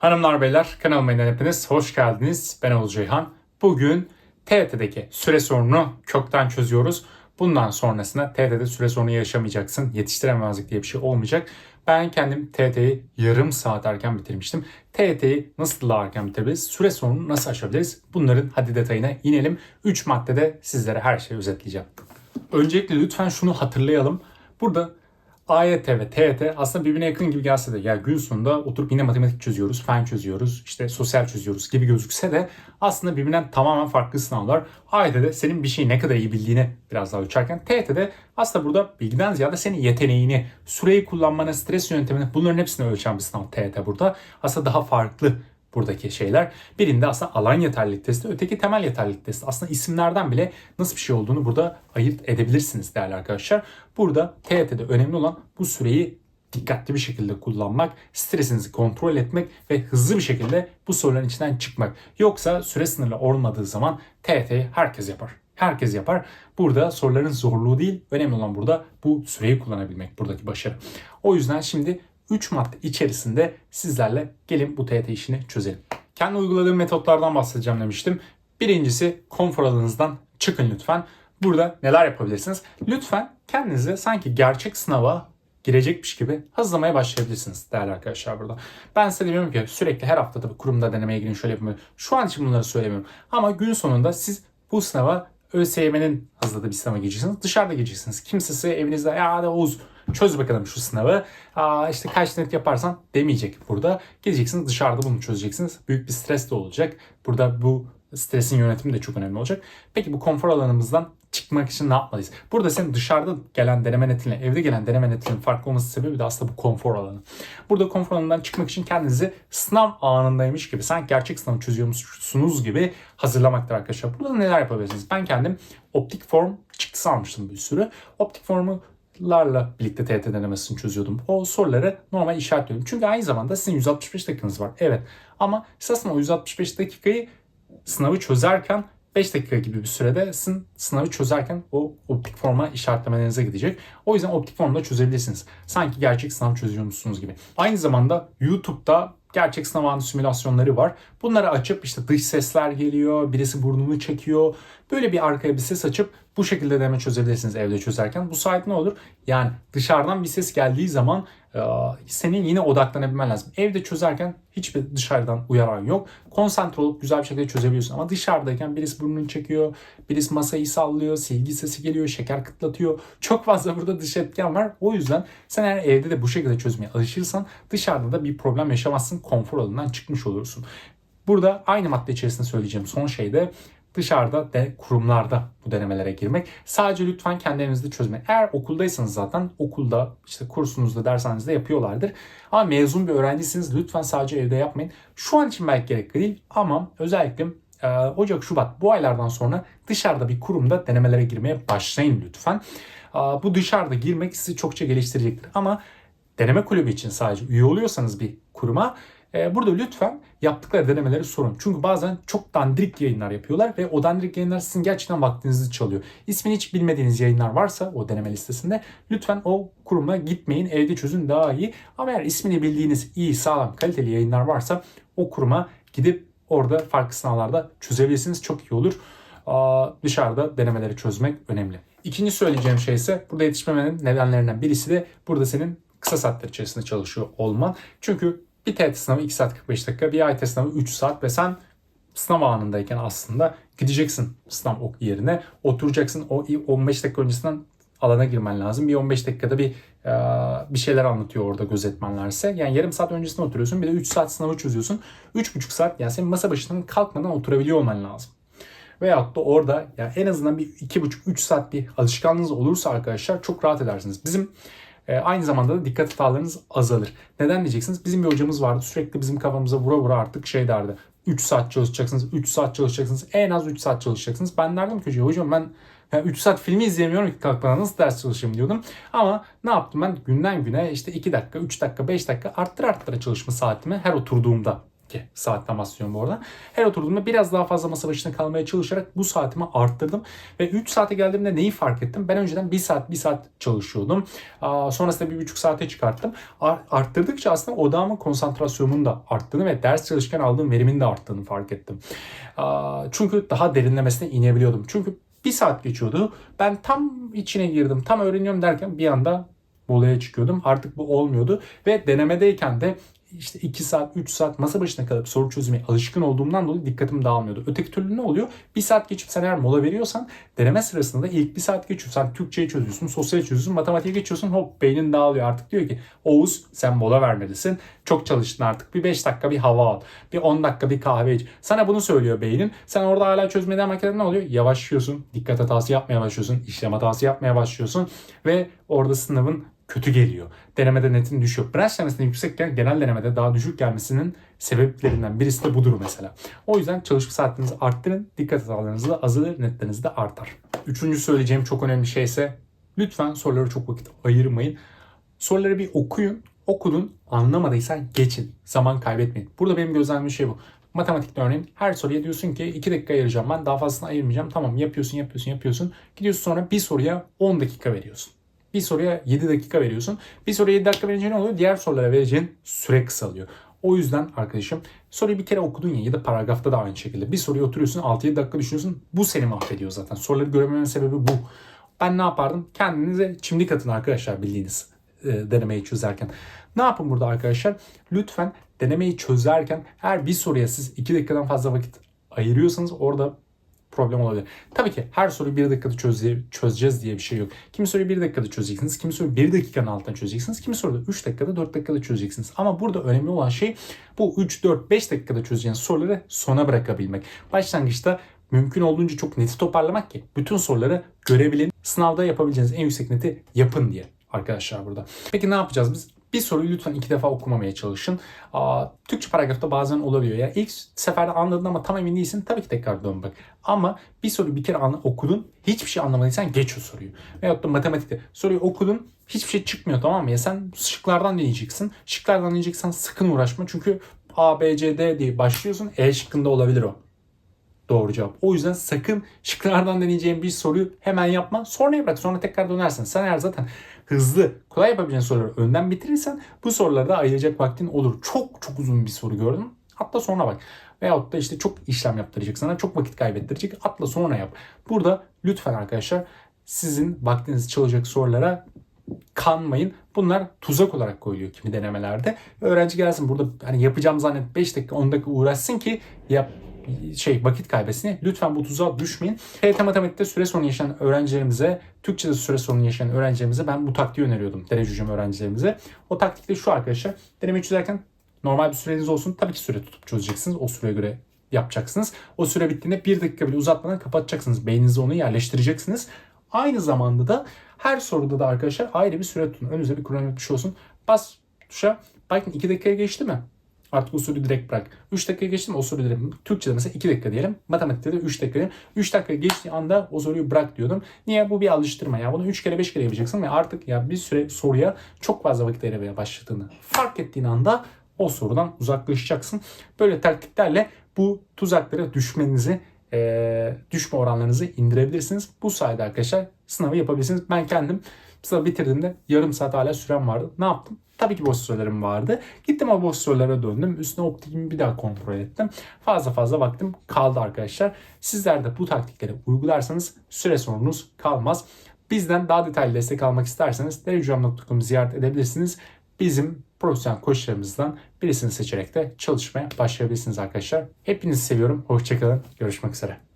Hanımlar beyler kanalıma yeniden hepiniz hoş geldiniz. Ben Oğuz Ceyhan. Bugün TYT'deki süre sorunu kökten çözüyoruz. Bundan sonrasında TYT'de süre sorunu yaşamayacaksın. Yetiştirememezlik diye bir şey olmayacak. Ben kendim TYT'yi yarım saat erken bitirmiştim. TYT'yi nasıl daha erken bitirebiliriz? Süre sorununu nasıl aşabiliriz? Bunların hadi detayına inelim. 3 maddede sizlere her şeyi özetleyeceğim. Öncelikle lütfen şunu hatırlayalım. Burada AYT ve TYT aslında birbirine yakın gibi gelse de ya gün sonunda oturup yine matematik çözüyoruz, fen çözüyoruz, işte sosyal çözüyoruz gibi gözükse de aslında birbirinden tamamen farklı sınavlar. AYT'de senin bir şeyi ne kadar iyi bildiğini biraz daha ölçerken TYT'de aslında burada bilgiden ziyade senin yeteneğini, süreyi kullanmanı, stres yöntemini bunların hepsini ölçen bir sınav TYT burada. Aslında daha farklı buradaki şeyler. Birinde aslında alan yeterlilik testi, öteki temel yeterlilik testi. Aslında isimlerden bile nasıl bir şey olduğunu burada ayırt edebilirsiniz değerli arkadaşlar. Burada TYT'de önemli olan bu süreyi dikkatli bir şekilde kullanmak, stresinizi kontrol etmek ve hızlı bir şekilde bu soruların içinden çıkmak. Yoksa süre sınırlı olmadığı zaman TYT'yi herkes yapar. Herkes yapar. Burada soruların zorluğu değil, önemli olan burada bu süreyi kullanabilmek, buradaki başarı. O yüzden şimdi 3 madde içerisinde sizlerle gelin bu TYT işini çözelim. Kendi uyguladığım metotlardan bahsedeceğim demiştim. Birincisi konfor alanınızdan çıkın lütfen. Burada neler yapabilirsiniz? Lütfen kendinizi sanki gerçek sınava girecekmiş gibi hazırlamaya başlayabilirsiniz değerli arkadaşlar burada. Ben size demiyorum ki sürekli her hafta tabii kurumda denemeye girin şöyle yapın. Şu an için bunları söylemiyorum. Ama gün sonunda siz bu sınava ÖSYM'nin hazırladığı bir sınava gireceksiniz. Dışarıda gireceksiniz. Kimse size evinizde ya hadi Oğuz çöz bakalım şu sınavı. Aa, işte kaç net yaparsan demeyecek burada. Gideceksiniz dışarıda bunu çözeceksiniz. Büyük bir stres de olacak. Burada bu stresin yönetimi de çok önemli olacak. Peki bu konfor alanımızdan çıkmak için ne yapmalıyız? Burada senin dışarıda gelen deneme netinle evde gelen deneme netinin farklı olması sebebi de aslında bu konfor alanı. Burada konfor alanından çıkmak için kendinizi sınav anındaymış gibi sanki gerçek sınavı çözüyormuşsunuz gibi hazırlamaktır arkadaşlar. Burada neler yapabilirsiniz? Ben kendim optik form çıktısı almıştım bir sürü. Optik formu larla birlikte TYT denemesini çözüyordum. O soruları normal işaretliyordum. Çünkü aynı zamanda sizin 165 dakikanız var. Evet. Ama siz aslında o 165 dakikayı sınavı çözerken 5 dakika gibi bir sürede sizin sınavı çözerken o optik forma işaretlemelerinize gidecek. O yüzden optik formda çözebilirsiniz. Sanki gerçek sınav çözüyormuşsunuz gibi. Aynı zamanda YouTube'da gerçek sınav anı simülasyonları var. Bunları açıp işte dış sesler geliyor, birisi burnunu çekiyor. Böyle bir arkaya bir ses açıp bu şekilde deneme çözebilirsiniz evde çözerken. Bu sayede ne olur? Yani dışarıdan bir ses geldiği zaman e, senin yine odaklanabilmen lazım. Evde çözerken hiçbir dışarıdan uyaran yok. Konsantre olup güzel bir şekilde çözebiliyorsun. Ama dışarıdayken birisi burnunu çekiyor, birisi masayı sallıyor, silgi sesi geliyor, şeker kıtlatıyor. Çok fazla burada dış etken var. O yüzden sen eğer evde de bu şekilde çözmeye alışırsan dışarıda da bir problem yaşamazsın. Konfor alanından çıkmış olursun. Burada aynı madde içerisinde söyleyeceğim son şey de dışarıda de kurumlarda bu denemelere girmek. Sadece lütfen kendi evinizde çözmeyin. Eğer okuldaysanız zaten okulda işte kursunuzda dershanenizde yapıyorlardır. Ama mezun bir öğrencisiniz lütfen sadece evde yapmayın. Şu an için belki gerekli değil ama özellikle e, Ocak, Şubat bu aylardan sonra dışarıda bir kurumda denemelere girmeye başlayın lütfen. E, bu dışarıda girmek sizi çokça geliştirecektir. Ama deneme kulübü için sadece üye oluyorsanız bir kuruma burada lütfen yaptıkları denemeleri sorun. Çünkü bazen çok dandirik yayınlar yapıyorlar ve o dandirik yayınlar sizin gerçekten vaktinizi çalıyor. İsmini hiç bilmediğiniz yayınlar varsa o deneme listesinde lütfen o kuruma gitmeyin. Evde çözün daha iyi. Ama eğer ismini bildiğiniz iyi, sağlam, kaliteli yayınlar varsa o kuruma gidip orada farklı sınavlarda çözebilirsiniz. Çok iyi olur. Dışarıda denemeleri çözmek önemli. İkinci söyleyeceğim şey ise burada yetişmemenin nedenlerinden birisi de burada senin kısa saatler içerisinde çalışıyor olman. Çünkü bir TET sınavı 2 saat 45 dakika, bir AYT sınavı 3 saat ve sen sınav anındayken aslında gideceksin sınav yerine oturacaksın o 15 dakika öncesinden alana girmen lazım. Bir 15 dakikada bir bir şeyler anlatıyor orada gözetmenlerse. Yani yarım saat öncesinde oturuyorsun. Bir de 3 saat sınavı çözüyorsun. 3,5 saat yani senin masa başından kalkmadan oturabiliyor olman lazım. Veyahut da orada yani en azından bir 2,5-3 saat bir alışkanlığınız olursa arkadaşlar çok rahat edersiniz. Bizim e, aynı zamanda da dikkat hatalarınız azalır. Neden diyeceksiniz? Bizim bir hocamız vardı. Sürekli bizim kafamıza vura vura artık şey derdi. 3 saat çalışacaksınız, 3 saat çalışacaksınız, en az 3 saat çalışacaksınız. Ben derdim ki hocam ben yani 3 saat filmi izleyemiyorum ki kalkmadan nasıl ders çalışayım diyordum. Ama ne yaptım ben günden güne işte 2 dakika, 3 dakika, 5 dakika arttır arttıra çalışma saatimi her oturduğumda ki saatten bahsediyorum bu arada. Her oturduğumda biraz daha fazla masa başında kalmaya çalışarak bu saatimi arttırdım. Ve 3 saate geldiğimde neyi fark ettim? Ben önceden 1 saat 1 saat çalışıyordum. Aa, sonrasında 1,5 saate çıkarttım. Ar- arttırdıkça aslında odağımın konsantrasyonumun da arttığını ve ders çalışırken aldığım verimin de arttığını fark ettim. Aa, çünkü daha derinlemesine inebiliyordum. Çünkü bir saat geçiyordu. Ben tam içine girdim, tam öğreniyorum derken bir anda molaya çıkıyordum. Artık bu olmuyordu ve denemedeyken de işte 2 saat, 3 saat masa başına kalıp soru çözmeye alışkın olduğumdan dolayı dikkatim dağılmıyordu. Öteki türlü ne oluyor? Bir saat geçip sen eğer mola veriyorsan deneme sırasında da ilk bir saat geçiyor. Sen Türkçeyi çözüyorsun, sosyal çözüyorsun, matematiğe geçiyorsun. Hop beynin dağılıyor. Artık diyor ki Oğuz sen mola vermelisin. Çok çalıştın artık. Bir 5 dakika bir hava al. Bir 10 dakika bir kahve iç. Sana bunu söylüyor beynin. Sen orada hala çözmeye devam ederken ne oluyor? Yavaşlıyorsun. Dikkat hatası yapmaya başlıyorsun. işlem hatası yapmaya başlıyorsun. Ve orada sınavın kötü geliyor. Denemede netin düşüyor. Branş denemesinde yüksekken genel denemede daha düşük gelmesinin sebeplerinden birisi de budur mesela. O yüzden çalışma saatlerinizi arttırın. Dikkat hatalarınız da azalır, netleriniz de artar. Üçüncü söyleyeceğim çok önemli şey ise lütfen soruları çok vakit ayırmayın. Soruları bir okuyun. Okudun, anlamadıysan geçin. Zaman kaybetmeyin. Burada benim gözlemlediğim şey bu. Matematikte örneğin her soruya diyorsun ki 2 dakika ayıracağım ben daha fazlasını ayırmayacağım. Tamam yapıyorsun yapıyorsun yapıyorsun. Gidiyorsun sonra bir soruya 10 dakika veriyorsun. Bir soruya 7 dakika veriyorsun. Bir soruya 7 dakika verince ne oluyor? Diğer sorulara vereceğin süre kısalıyor. O yüzden arkadaşım soruyu bir kere okudun ya ya da paragrafta da aynı şekilde. Bir soruya oturuyorsun 6-7 dakika düşünüyorsun. Bu seni mahvediyor zaten. Soruları görememenin sebebi bu. Ben ne yapardım? Kendinize çimdik atın arkadaşlar bildiğiniz e, denemeyi çözerken. Ne yapın burada arkadaşlar? Lütfen denemeyi çözerken eğer bir soruya siz 2 dakikadan fazla vakit ayırıyorsanız orada problem olabilir. Tabii ki her soruyu bir dakikada çöze- çözeceğiz diye bir şey yok. Kimi soruyu bir dakikada çözeceksiniz, kimi soruyu bir dakikanın altında çözeceksiniz, kimi soruyu 3 dakikada 4 dakikada çözeceksiniz. Ama burada önemli olan şey bu 3, 4, 5 dakikada çözeceğiniz soruları sona bırakabilmek. Başlangıçta mümkün olduğunca çok neti toparlamak ki bütün soruları görebilin. Sınavda yapabileceğiniz en yüksek neti yapın diye arkadaşlar burada. Peki ne yapacağız biz? Bir soruyu lütfen iki defa okumamaya çalışın. Türkçe paragrafta bazen olabiliyor. Ya ilk seferde anladın ama tam emin değilsin. Tabii ki tekrar dön bak. Ama bir soruyu bir kere okudun. Hiçbir şey anlamadıysan geç o soruyu. Veyahut da matematikte soruyu okudun. Hiçbir şey çıkmıyor tamam mı? Ya sen şıklardan deneyeceksin. Şıklardan deneyeceksen sakın uğraşma. Çünkü A, B, C, D diye başlıyorsun. E şıkkında olabilir o doğru cevap. O yüzden sakın şıklardan deneyeceğin bir soruyu hemen yapma. Sonraya bırak. Sonra tekrar dönersin. Sen eğer zaten hızlı, kolay yapabileceğin soruları önden bitirirsen bu sorularda ayıracak vaktin olur. Çok çok uzun bir soru gördüm. Atla sonra bak. Veyahut da işte çok işlem yaptıracak sana. Çok vakit kaybettirecek. Atla sonra yap. Burada lütfen arkadaşlar sizin vaktinizi çalacak sorulara kanmayın. Bunlar tuzak olarak koyuluyor kimi denemelerde. Öğrenci gelsin burada hani yapacağım zannet 5 dakika 10 dakika uğraşsın ki yap şey vakit kaybetsin. Lütfen bu tuzağa düşmeyin. TYT matematikte süre sorunu yaşayan öğrencilerimize, Türkçe'de süre sorunu yaşayan öğrencilerimize ben bu taktiği öneriyordum. Derece öğrencilerimize. O taktik de şu arkadaşlar. Denemeyi çözerken normal bir süreniz olsun. Tabii ki süre tutup çözeceksiniz. O süreye göre yapacaksınız. O süre bittiğinde bir dakika bile uzatmadan kapatacaksınız. Beyninize onu yerleştireceksiniz. Aynı zamanda da her soruda da arkadaşlar ayrı bir süre tutun. Önünüze bir kronometre tuşu olsun. Bas tuşa. Bakın 2 dakikaya geçti mi? Artık soruyu direkt bırak. 3 dakika geçti mi o soruyu direkt. Türkçe'de mesela 2 dakika diyelim. Matematikte de 3 dakika diyelim. 3 dakika geçtiği anda o soruyu bırak diyordum. Niye? Bu bir alıştırma ya. Bunu 3 kere 5 kere yapacaksın ve artık ya bir süre soruya çok fazla vakit ayırmaya başladığını fark ettiğin anda o sorudan uzaklaşacaksın. Böyle taktiklerle bu tuzaklara düşmenizi e, düşme oranlarınızı indirebilirsiniz. Bu sayede arkadaşlar sınavı yapabilirsiniz. Ben kendim sınavı bitirdiğimde yarım saat hala sürem vardı. Ne yaptım? Tabii ki boş sorularım vardı. Gittim o boş sorulara döndüm. Üstüne optikimi bir daha kontrol ettim. Fazla fazla vaktim kaldı arkadaşlar. Sizler de bu taktikleri uygularsanız süre sorunuz kalmaz. Bizden daha detaylı destek almak isterseniz derecehocam.com'u ziyaret edebilirsiniz. Bizim profesyonel koçlarımızdan birisini seçerek de çalışmaya başlayabilirsiniz arkadaşlar. Hepinizi seviyorum. Hoşçakalın. Görüşmek üzere.